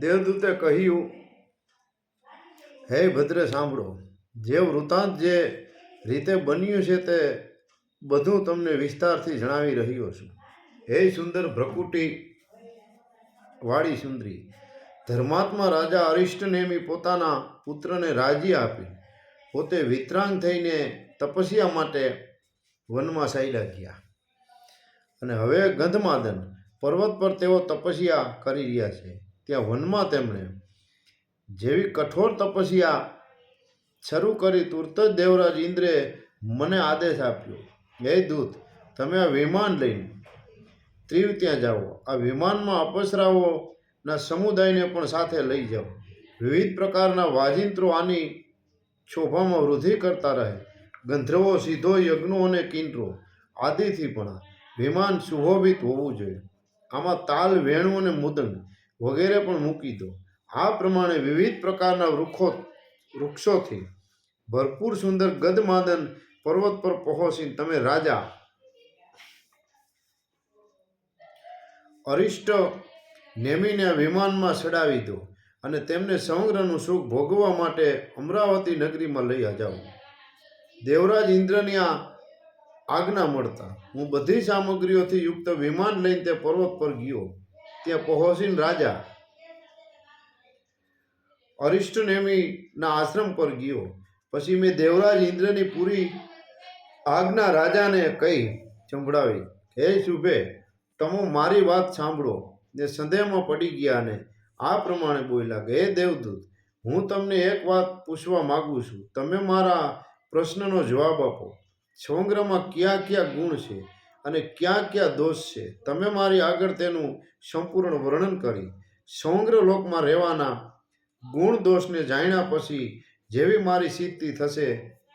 દેવદૂતે કહ્યું, હે ભદ્ર, સાંભળો. જે વૃતાંત જે રીતે બન્યું છે તે બધું તમને વિસ્તારથી જણાવી રહ્યો છું. હે સુંદર ભ્રકુટી વાળી સુંદરી, ધર્માત્મા રાજા અરિષ્ટનેમી પોતાના પુત્રને રાજી આપી. પોતે વિતરાંગ થઈને તપસ્યા માટે વનમાં સાયલા ગયા. અને હવે ગંધમાદન પર્વત પર તેઓ તપસ્યા કરી રહ્યા છે. ત્યાં વનમાં તેમણે જેવી કઠોર તપસ્યા શરૂ કરી તુરત જ દેવરાજ ઇન્દ્રે મને આદેશ આપ્યો, હે દૂત, તમે આ વિમાન લઈને ત્રીવ ત્યાં જાઓ. આ વિમાનમાં અપસરાઓના સમુદાયને પણ સાથે લઈ જાઓ. વિવિધ પ્રકારના વાજિંત્રો આની શોભામાં વૃદ્ધિ કરતા રહે. ગંધર્વો સીધો યજ્ઞો અને કિન્નરો આદિથી પણ વિમાન સુશોભિત હોવું જોઈએ. આમાં તાલ, વેણુ અને મુદંગ વગેરે પણ મૂકી દો. આ પ્રમાણે વિવિધ પ્રકારના વૃક્ષો વૃક્ષોથી ભરપૂર સુંદર ગદમાદન પર્વત પર પહોંચીને તમે રાજા, અરિષ્ટ નેમીને વિમાનમાં ચડાવી દો અને તેમને સમગ્રનું સુખ ભોગવવા માટે અમરાવતી નગરીમાં લઈ જાઓ. દેવરાજ ઇન્દ્રની આ આજ્ઞા મળતા હું બધી સામગ્રીઓથી યુક્ત વિમાન લઈને તે પર્વત પર ગયો. ત્યાં પહોંચીને રાજા અરિષ્ટનેમીના આશ્રમ પર ગયો. પછી મેં દેવરાજ ઇન્દ્રની પૂરી આજ્ઞા રાજાને કહી સંભળાવી, હે શુભે, તમે મારી વાત સાંભળો. ને સંદેહમાં પડી ગયા ને આ પ્રમાણે બોલ્યા કે હે દેવદૂત, હું તમને એક વાત પૂછવા માગું છું. તમે મારા પ્રશ્નનો જવાબ આપો. સમગ્રમાં કયા કયા ગુણ છે? અને ક્યાં ક્યાં દોષ છે? તમે મારી આગળ તેનું સંપૂર્ણ વર્ણન કરી. સમગ્ર લોકમાં રહેવાના ગુણ દોષને જાણ્યા પછી જેવી મારી સિદ્ધિ થશે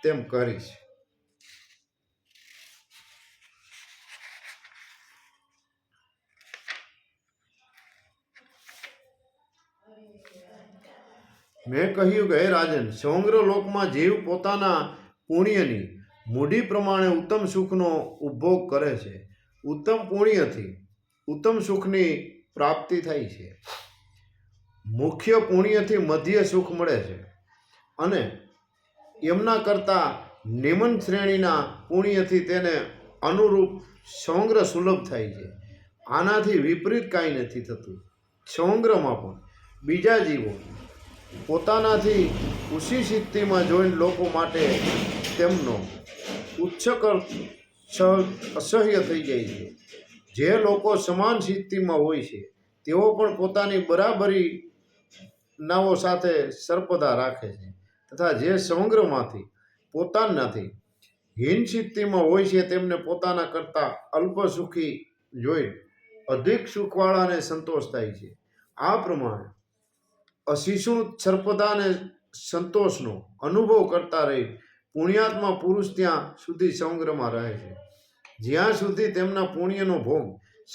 તેમ કરીશ. મેં કહ્યું કે, હે રાજન, સમગ્ર લોકમાં જીવ પોતાના પુણ્યની મૂઢી પ્રમાણે ઉત્તમ સુખનો ઉપભોગ કરે છે. ઉત્તમ પુણ્યથી ઉત્તમ સુખની પ્રાપ્તિ થાય છે. મુખ્ય પુણ્યથી મધ્ય સુખ મળે છે. અને એમના કરતાં નિમન શ્રેણીના પુણ્યથી તેને અનુરૂપ સમગ્ર સુલભ થાય છે. આનાથી વિપરીત કાંઈ નથી થતું. સમગ્રમાં પણ બીજા જીવો પોતાનાથી ઊંચી સિદ્ધિમાં જોઈને લોકો માટે તેમનો ઉચ્ચકર સહ- અસહ્ય થઈ જાય છે. જે લોકો સમાન સ્થિતિમાં હોય છે, તેઓ પણ પોતાની બરાબરી નાઓ સાથે સર્પદા રાખે છે તથા જે સમગ્રમાંથી પોતાનાથી હીન સ્થિતિમાં હોય છે, તેમને પોતાના કરતાં અલ્પ સુખી જોઈ અધિક સુખવાળાને સંતોષ થાય છે. આ પ્રમાણે અશિશુણ સર્પદાને સંતોષનો અનુભવ કરતા રહી પુણ્યાત્મા પુરુષ ત્યાં સુધી સમગ્રમાં રહે છે. જ્યાં સુધી તેમના પુણ્યનો ભોગ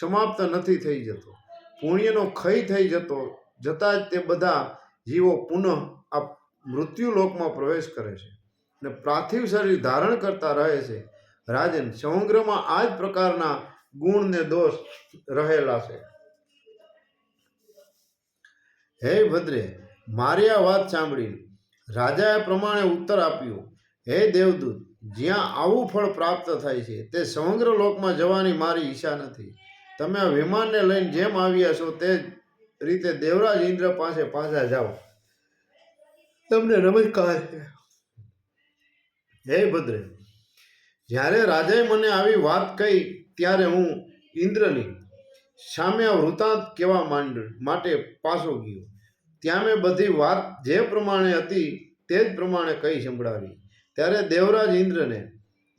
સમાપ્ત નથી થઈ જતો, પુણ્યનો ક્ષય થઈ જતો, જતાં જ તે બધા જીવો પુનઃ આ મૃત્યુલોકમાં પ્રવેશ કરે છે અને પાર્થિવ શરીર ધારણ કરતા રહે છે. રાજન સમગ્રમાં આ જ પ્રકારના ગુણ ને દોષ રહેલા છે. હે ભદ્રે, મારી આ વાત સાંભળી રાજાએ પ્રમાણે ઉત્તર આપ્યો. હે દેવદૂત, જ્યાં આવું ફળ પ્રાપ્ત થાય છે, તે સમગ્ર લોકમાં જવાની મારી ઈચ્છા નથી. તમે આ વિમાનને લઈને જેમ આવ્યા છો, તે રીતે દેવરાજ ઇન્દ્ર પાસે પાછા જાઓ. તમને નમસ્કાર. હે ભદ્રે, જ્યારે રાજાએ મને આવી વાત કહી, ત્યારે હું ઇન્દ્રની સામે વૃતાંત કહેવા માંડ, માટે પાછો ગયો. ત્યાં મેં બધી વાત જે પ્રમાણે હતી, તે જ પ્રમાણે કહી સંભળાવી. ત્યારે દેવરાજ ઇન્દ્રને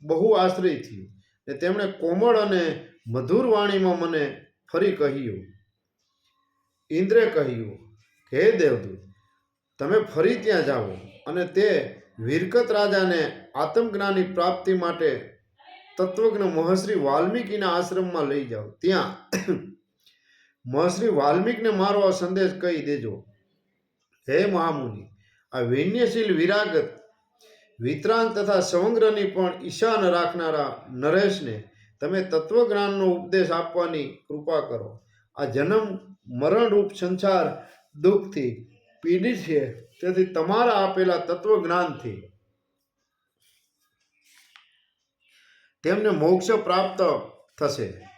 બહુ આશ્રય થયો ને તેમણે કોમળ અને મધુર વાણીમાં મને ફરી કહ્યું. ઇન્દ્રે કહ્યું, હે દેવદૂત, તમે ફરી ત્યાં જાઓ અને તે વિરકત રાજાને આત્મજ્ઞાની પ્રાપ્તિ માટે તત્વજ્ઞ મહર્ષિ વાલ્મીકીના આશ્રમમાં લઈ જાઓ. ત્યાં મહર્ષિ વાલ્મીકને મારો આ સંદેશ કહી દેજો. હે મહામુનિ, આ વૈન્યશીલ વિરાગત વિતરાંગ તથા સમગ્રની પણ ઈશાન રાખનારા નરેશને તમે તત્વજ્ઞાનનો ઉપદેશ આપવાની કૃપા કરો. આ જન્મ મરણરૂપ સંસાર દુઃખથી પીડી છે. તેથી તમારા આપેલા તત્વજ્ઞાનથી તેમને મોક્ષ પ્રાપ્ત થશે.